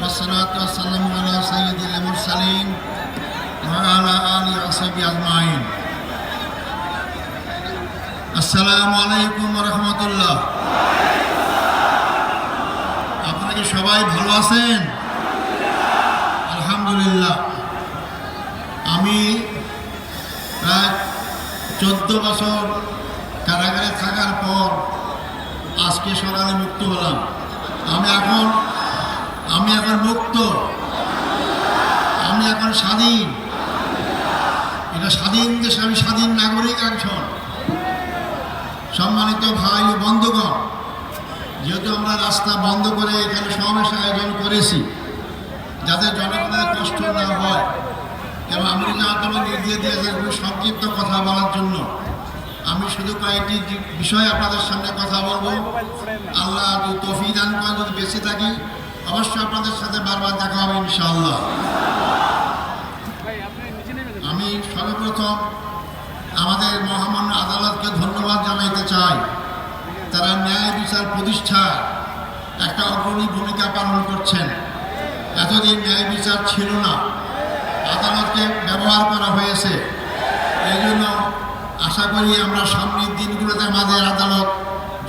والصلاة والسلام على سيد المرسلين وعلى آله وصحبه أجمعين আসসালামু আলাইকুম রহমতুল্লাহ আপনারা কি সবাই ভালো আছেন আলহামদুলিল্লাহ আমি প্রায় চোদ্দ বছর কারাগারে থাকার পর আজকে সকালে মুক্ত হলাম আমি এখন আমি এখন মুক্ত আমি এখন স্বাধীন এটা স্বাধীন দেশে আমি স্বাধীন নাগরিক একজন সম্মানিত ভাই ও বন্ধুগণ যেহেতু আমরা রাস্তা বন্ধ করে এখানে সমাবেশ আয়োজন করেছি যাতে জনগণের কষ্ট না হয় এবং আমি যা তোমার নির্দেশ দিয়েছেন সংক্ষিপ্ত কথা বলার জন্য আমি শুধু কয়েকটি বিষয় আপনাদের সামনে কথা বলব আল্লাহ তফি দান যদি বেঁচে থাকি অবশ্যই আপনাদের সাথে বারবার দেখা হবে, ইনশাআল্লাহ। আমি সর্বপ্রথম আমাদের মহামান্য আদালতকে ধন্যবাদ জানাইতে চাই। তারা ন্যায় বিচার প্রতিষ্ঠায় একটা অগ্রণী ভূমিকা পালন করছেন। এতদিন ন্যায় বিচার ছিল না। আদালতকে ব্যবহার করা হয়েছে। এই জন্য আশা করি আমরা সামনের দিনগুলোতে আমাদের আদালত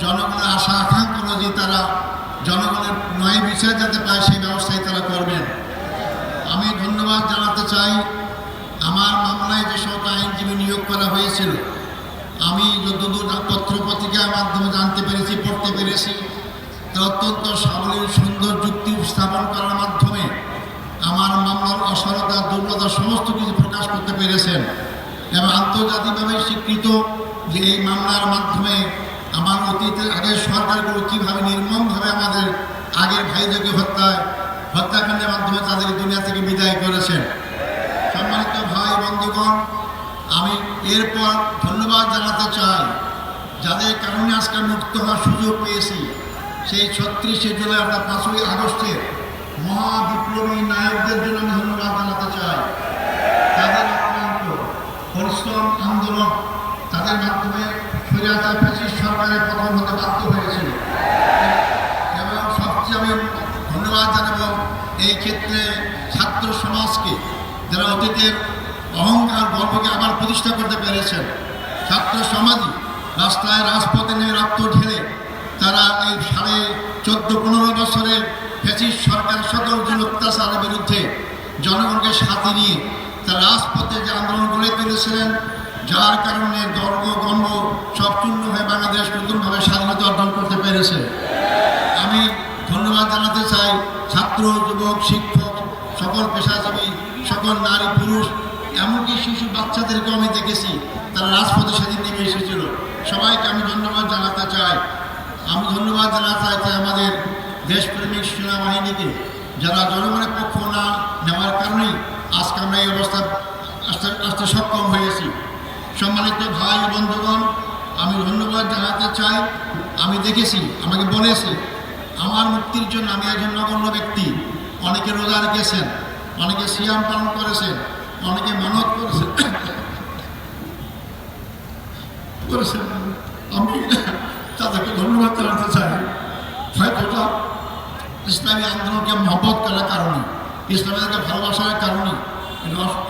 জনগণের আশা আকাঙ্ক্ষা অনুযায়ী তারা জনগণের ন্যায় বিচার যাতে পায়, সেই ব্যবস্থাই তারা করবেন আমি ধন্যবাদ জানাতে চাই, আমার মামলায় যে আইনজীবী নিয়োগ করা হয়েছিল, আমি যতদূর পত্র পত্রিকার মাধ্যমে জানতে পেরেছি, পড়তে পেরেছি, তা অত্যন্ত সাবলীল, সুন্দর যুক্তি উপস্থাপন করার মাধ্যমে আমার মামলার অসরতা, দুর্বলতা সমস্ত কিছু প্রকাশ করতে পেরেছেন। এবং আন্তর্জাতিকভাবে স্বীকৃত যে এই মামলার মাধ্যমে অতীতের আগের সরকারগুলো কীভাবে নির্মমভাবে আমাদের আগের ভাইদেরকে হত্যায় হত্যাকাণ্ডের মাধ্যমে তাদের দুনিয়া থেকে বিদায় করেছেন। সম্মানিত ভাই বন্ধুগণ, আমি এরপর ধন্যবাদ জানাতে চাই। যাদের কারণে আজকে মুক্ত হওয়ার সুযোগ পেয়েছি, সেই ছত্রিশে জুলাই অর্থাৎ পাঁচই আগস্টের মহাবিপ্লবী নায়কদের জন্য আমি ধন্যবাদ জানাতে চাই তাদের অক্লান্ত পরিশ্রম আন্দোলন তাদের মাধ্যমে স্বৈরাচার ফ্যাসিস্ট সরকারের পতন হতে বাধ্য হয়েছিল এবং সবচেয়ে আমি ধন্যবাদ জানাব এই ক্ষেত্রে ছাত্র সমাজকে যারা অতীতের অহংকার গর্বকে আবার প্রতিষ্ঠা করতে পেরেছেন, ছাত্র সমাজই রাস্তায় রাজপথে নিয়ে রক্ত ঢেলে তারা এই সাড়ে চোদ্দ পনেরো বছরের ফেসিস সরকার সকল জন অত্যাচারের বিরুদ্ধে জনগণকে সাথে নিয়ে তারা রাজপথে যে আন্দোলন গড়ে তুলেছিলেন, যার কারণে গর্ব গর্ব সব চূর্ণ হয়ে বাংলাদেশ নতুনভাবে স্বাধীনতা অর্জন করতে পেরেছে। আমি ধন্যবাদ জানাতে চাই ছাত্র যুবক, শিক্ষক, সকল পেশাজীবী, সকল নারী, পুরুষ, এমনকি শিশু বাচ্চাদেরকে আমি দেখেছি, তারা রাজপথে সেদিন নেমে এসেছিল। সবাইকে আমি ধন্যবাদ জানাতে চাই। আমি ধন্যবাদ জানাতে চাই আমাদের দেশপ্রেমিক সেনাবাহিনীকে, যারা জনগণের পক্ষ না নেওয়ার কারণেই আজকে আমরা এই অবস্থা আসতে আসতে সক্ষম হয়েছি। সম্মানিত ভাই বন্ধুগণ, আমি ধন্যবাদ জানাতে চাই। আমি দেখেছি, আমাকে বলেছে আমার মুক্তির জন্য আমি একজন নগণ্য ব্যক্তি। অনেকে রোজা রেখেছেন, অনেকে সিয়াম পালন করেছেন, অনেকে মানত করেছেন। করেছেন। আমি তাদেরকে ধন্যবাদ জানাতে চাই। হয়তো তা ইসলামী আন্দোলনকে মহব্বত করার কারণে ইসলামীকে ভালোবাসার কারণে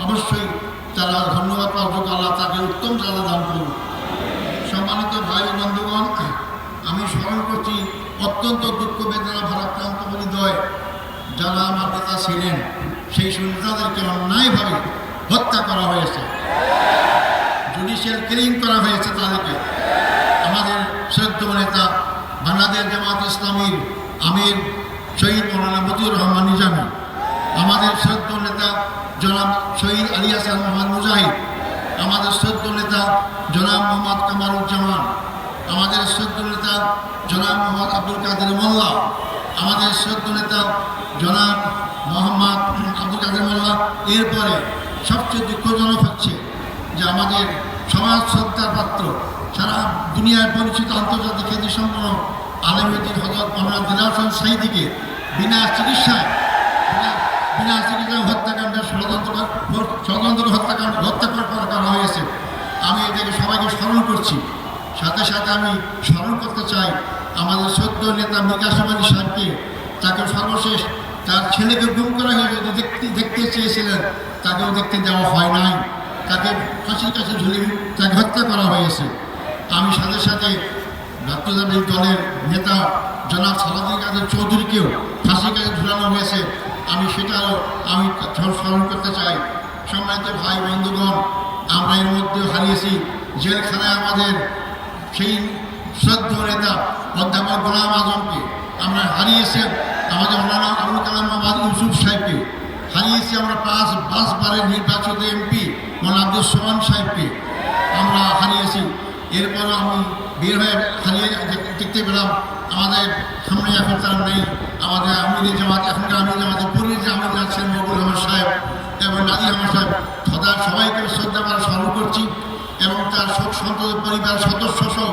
অবশ্যই তারা ধন্যবাদ যোগ্য আল্লাহ তাকে উত্তম চাঁদা দান করুন সম্মানিত ভাই বন্ধুগণ, আমি স্মরণ করছি অত্যন্ত দুঃখ বেদনা ভারাক্রান্ত হৃদয় যারা আমার নেতা ছিলেন, সেই সুনেতাদেরকে অন্যায়ভাবে হত্যা করা হয়েছে। জুডিশিয়াল কিলিং করা হয়েছে তাদেরকে। আমাদের শ্রদ্ধ নেতা বাংলাদেশ জামাত ইসলামীর আমির শহীদ মৌলানা মতিউর রহমান নিজামী, আমাদের শ্রদ্ধ নেতা জনাব শহীদ আলী হাসান মোহাম্মদ মুজাহিদ, আমাদের শ্রদ্ধ নেতা জনাব মোহাম্মদ কামারুজ্জামান আমাদের সদ্য নেতা জনাব মোহাম্মদ আব্দুল কাদের মোল্লা, আমাদের সদ্য নেতা জনাব মোহাম্মদ আব্দুল কাদের মোল্লা, এরপরে সবচেয়ে দুঃখজনক হচ্ছে যে আমাদের সমাজ শ্রদ্ধার পাত্র, সারা দুনিয়ায় পরিচিত আন্তর্জাতিক খ্যাতি সম্পন্ন আলমীদ্দিন হজরত মোহাম্মদ হোসেন সাইদিকে বিনা চিকিৎসায়, বিনা- চিকিৎসায় হত্যাকাণ্ডের ষড়যন্ত্র ষড়যন্ত্র হত্যাকাণ্ড, হত্যা করা হয়েছে। আমি এটাকে সবাইকে স্মরণ করছি। সাথে সাথে আমি স্মরণ করতে চাই আমাদের সদ্য নেতা বিকাশ আলী সাহেবকে, তাকে সর্বশেষ তার ছেলেকে গুম করা হয়েছে দেখতে দেখতে চেয়েছিলেন, তাকেও দেখতে দেওয়া হয় নাই। তাকে ফাঁসির কাছে ঝুলে তাকে হত্যা করা হয়েছে। আমি সাথে সাথে জাতীয়তাবাদী দলের নেতা জনাব সালাদিন কাদের চৌধুরীকেও ফাঁসির কাছে ঝুলানো হয়েছে। আমি সেটাও আমি স্মরণ করতে চাই। সম্মানিত ভাই বন্ধুগণ, আমরা এর মধ্যে হারিয়েছি। জেলখানায় আমাদের সেই শ্রদ্ধ নেতা অধ্যাপক গোলাম আজমকে আমরা হারিয়েছি আমাদের মৌলানা আবুল কালাম আবাদ ইউসুফ সাহেবকে। হারিয়েছি আমরা পাঁচ পাঁচবারের নির্বাচিত এমপি মৌলানা আব্দুল সোহান সাহেবকে। আমরা হারিয়েছি। এরপরও আমি বের হয়ে হারিয়ে দেখতে পেলাম, আমাদের সামনে এখন তারা নেই। আমাদের আমির জামাত, এখনকার আমির জামাতের পূর্বের যে আমির আছেন মকুল আহমদ সাহেব, এবং নাদির আহমদ সাহেব, সদা সবাইকে শ্রদ্ধা করে স্মরণ করছি। এবং তার সন্তত পরিবার সদস্য সহ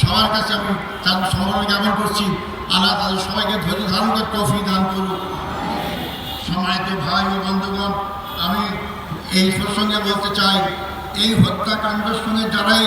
সবার কাছে আমি তার সমর্থন জ্ঞাপন করছি। আল্লাহ তাদের সবাইকে ধৈর্য ধারণ করে ট্রফি দান করুন। তো ভাই ও বন্ধুগণ, আমি এই প্রসঙ্গে বলতে চাই, এই হত্যাকাণ্ডের সঙ্গে যারাই